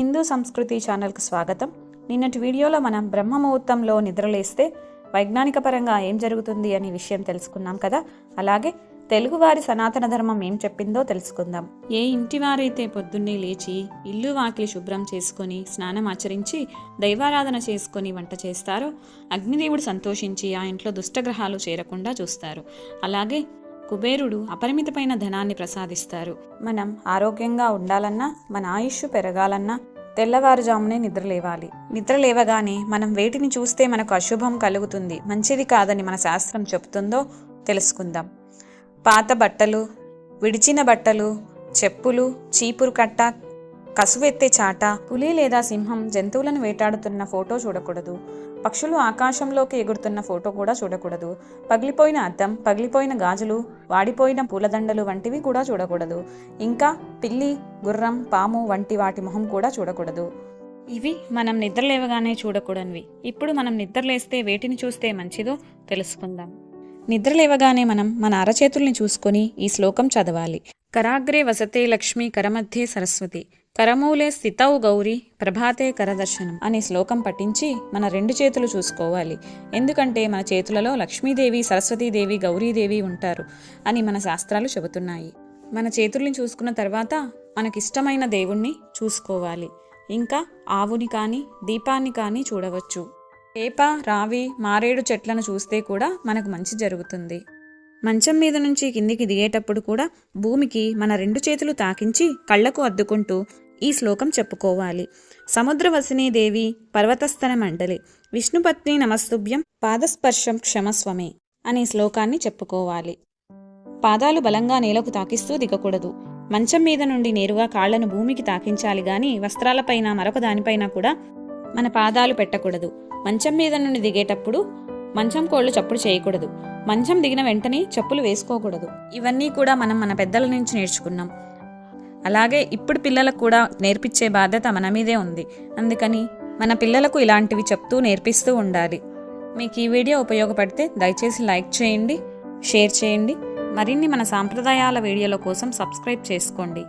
హిందూ సంస్కృతి ఛానల్కు స్వాగతం. నిన్నటి వీడియోలో మనం బ్రహ్మ ముహూర్తంలో నిద్రలేస్తే వైజ్ఞానిక పరంగా ఏం జరుగుతుంది అనే విషయం తెలుసుకున్నాం కదా. అలాగే తెలుగువారి సనాతన ధర్మం ఏం చెప్పిందో తెలుసుకుందాం. ఏ ఇంటి వారైతే పొద్దున్నే లేచి ఇల్లు వాకిలి శుభ్రం చేసుకొని స్నానం ఆచరించి దైవారాధన చేసుకొని వంట చేస్తారో అగ్నిదేవుడు సంతోషించి ఆ ఇంట్లో దుష్టగ్రహాలు చేరకుండా చూస్తారు. అలాగే కుబేరుడు అపరిమితమైన ధనాన్ని ప్రసాదిస్తారు. మనం ఆరోగ్యంగా ఉండాలన్నా మన ఆయుష్ పెరగాలన్నా తెల్లవారుజామునే నిద్ర లేవాలి. నిద్ర లేవగానే మనం వేటిని చూస్తే మనకు అశుభం కలుగుతుంది మంచిది కాదని మన శాస్త్రం చెబుతుందో తెలుసుకుందాం. పాత బట్టలు విడిచిన బట్టలు చెప్పులు చీపురు కట్ట కసువెత్తే చాట పులి లేదా సింహం జంతువులను వేటాడుతున్న ఫోటో చూడకూడదు. పక్షులు ఆకాశంలోకి ఎగురుతున్న ఫోటో కూడా చూడకూడదు. పగిలిపోయిన అద్దం పగిలిపోయిన గాజులు వాడిపోయిన పూలదండలు వంటివి కూడా చూడకూడదు. ఇంకా పిల్లి గుర్రం పాము వంటి వాటి మొహం కూడా చూడకూడదు. ఇవి మనం నిద్ర లేవగానే చూడకూడనివి. ఇప్పుడు మనం నిద్రలేస్తే వేటిని చూస్తే మంచిదో తెలుసుకుందాం. నిద్ర లేవగానే మనం మన అరచేతుల్ని చూసుకొని ఈ శ్లోకం చదవాలి. కరాగ్రే వసతే లక్ష్మి కరమధ్యే సరస్వతి. కరమూలే స్థితౌ గౌరీ ప్రభాతే కరదర్శనం అనే శ్లోకం పఠించి మన రెండు చేతులు చూసుకోవాలి. ఎందుకంటే మన చేతులలో లక్ష్మీదేవి సరస్వతీదేవి గౌరీదేవి ఉంటారు అని మన శాస్త్రాలు చెబుతున్నాయి. మన చేతుల్ని చూసుకున్న తర్వాత మనకిష్టమైన దేవుణ్ణి చూసుకోవాలి. ఇంకా ఆవుని కానీ దీపాన్ని కానీ చూడవచ్చు. వేప రావి మారేడు చెట్లను చూస్తే కూడా మనకు మంచి జరుగుతుంది. మంచం మీద నుంచి కిందికి దిగేటప్పుడు కూడా భూమికి మన రెండు చేతులు తాకించి కళ్ళకు అద్దుకుంటూ ఈ శ్లోకం చెప్పుకోవాలి. సముద్రవసినీ దేవి పర్వతస్థన మండలి. విష్ణుపత్ని నమస్తుభ్యం పాదస్పర్శం క్షమస్వమే అనే శ్లోకాన్ని చెప్పుకోవాలి. పాదాలు బలంగా నేలకు తాకిస్తూ దిగకూడదు. మంచం మీద నుండి నేరుగా కాళ్ళను భూమికి తాకించాలి గాని వస్త్రాలపైన మరొక దానిపైన కూడా మన పాదాలు పెట్టకూడదు. మంచం మీద నుండి దిగేటప్పుడు మంచం కోళ్ళు చప్పుడు చేయకూడదు. మంచం దిగిన వెంటనే చెప్పులు వేసుకోకూడదు. ఇవన్నీ కూడా మనం మన పెద్దల నుంచి నేర్చుకున్నాం. అలాగే ఇప్పుడు పిల్లలకు కూడా నేర్పించే బాధ్యత మన మీదే ఉంది. అందుకని మన పిల్లలకు ఇలాంటివి చెప్తూ నేర్పిస్తూ ఉండాలి. మీకు ఈ వీడియో ఉపయోగపడితే దయచేసి లైక్ చేయండి షేర్ చేయండి. మరిన్ని మన సాంప్రదాయాల వీడియోల కోసం సబ్స్క్రైబ్ చేసుకోండి.